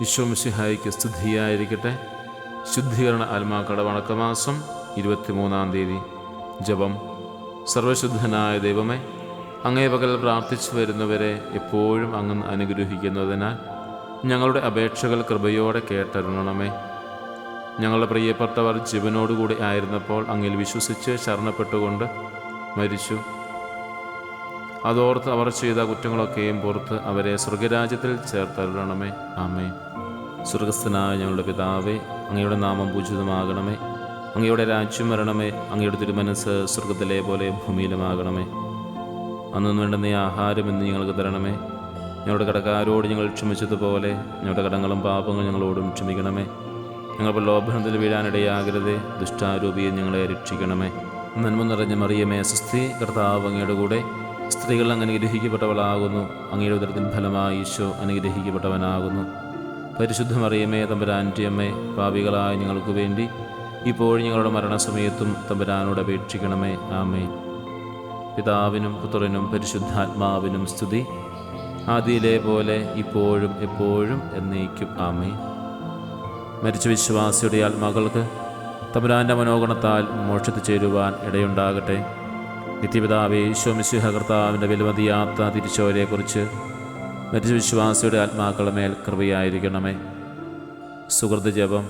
വിശ്വംസിഹായിക്ക് സ്തുതിയായിരിക്കട്ടെ. ശുദ്ധീകരണ ആത്മാക്കളുടെ വണക്കമാസം ഇരുപത്തിമൂന്നാം തീയതി. ജപം. സർവശുദ്ധനായ ദൈവമേ അങ്ങേ പകൽ പ്രാർത്ഥിച്ചു വരുന്നവരെ എപ്പോഴും അങ്ങ് അനുഗ്രഹിക്കുന്നതിനാൽ ഞങ്ങളുടെ അപേക്ഷകൾ കൃപയോടെ കേട്ടരുണമേ ഞങ്ങളുടെ പ്രിയപ്പെട്ടവർ ജീവനോടുകൂടി ആയിരുന്നപ്പോൾ അങ്ങിൽ വിശ്വസിച്ച് ശരണപ്പെട്ടുകൊണ്ട് മരിച്ചു. അതോർത്ത് അവർ ചെയ്ത കുറ്റങ്ങളൊക്കെയും പുറത്ത് അവരെ സ്വർഗരാജ്യത്തിൽ ചേർത്തരുണമേ ആമേ സ്വർഗസ്ഥനായ ഞങ്ങളുടെ പിതാവേ അങ്ങയുടെ നാമം പൂജിതമാകണമേ. അങ്ങയുടെ രാജ്യം വരണമേ അങ്ങയുടെ തിരുമനസ് സ്വർഗത്തിലെ പോലെ ഭൂമിയിലുമാകണമേ. അന്നു വേണ്ട നീ ആഹാരം എന്ന് ഞങ്ങൾക്ക് തരണമേ. ഞങ്ങളുടെ കടക്കാരോട് ഞങ്ങൾ ക്ഷമിച്ചതുപോലെ ഞങ്ങളുടെ കടങ്ങളും പാപങ്ങളും ഞങ്ങളോടും ക്ഷമിക്കണമേ. ഞങ്ങൾ പ്രലോഭനത്തിൽ വീഴാനിടയാകരുതേ ദുഷ്ടാരൂപിയെ ഞങ്ങളെ രക്ഷിക്കണമേ. നന്മ നിറഞ്ഞ മറിയമേ സുസ്ഥി കർത്താവ് അങ്ങയുടെ കൂടെ. സ്ത്രീകൾ അങ്ങ് അനുഗ്രഹിക്കപ്പെട്ടവളാകുന്നു അങ്ങയുടെ ഉദരത്തിൻ ഫലമായി ഈശോ അനുഗ്രഹിക്കപ്പെട്ടവനാകുന്നു. പരിശുദ്ധ മറിയമേ തമ്പുരാന്റെ അമ്മേ പാപികളായ ഞങ്ങൾക്ക് വേണ്ടി ഇപ്പോഴും ഞങ്ങളുടെ മരണസമയത്തും തമ്പുരാനോട് അപേക്ഷിക്കണമേ. ആമേ പിതാവിനും പുത്രനും പരിശുദ്ധാത്മാവിനും സ്തുതി. ആദിയിലെ പോലെ ഇപ്പോഴും എപ്പോഴും എന്നേക്കും. ആമേ മരിച്ച വിശ്വാസിയുടെ ആത്മാക്കൾക്ക് തമ്പുരാന്റെ മനോഗണത്താൽ മോക്ഷത്തിൽ ചേരുവാൻ ഇടയുണ്ടാകട്ടെ. നിത്യപിതാവേ ഈശോമിശിഹ കർത്താവിന്റെ വിലമതിയാത്ത തിരിച്ചോരെക്കുറിച്ച് മരിച്ച വിശ്വാസിയുടെ ആത്മാക്കളുടെ മേൽ കൃപയായിരിക്കണമേ. സുഹൃത്ത് ജപം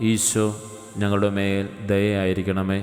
ഈശോ ഞങ്ങളുടെ മേൽ ദയയായിരിക്കണമേ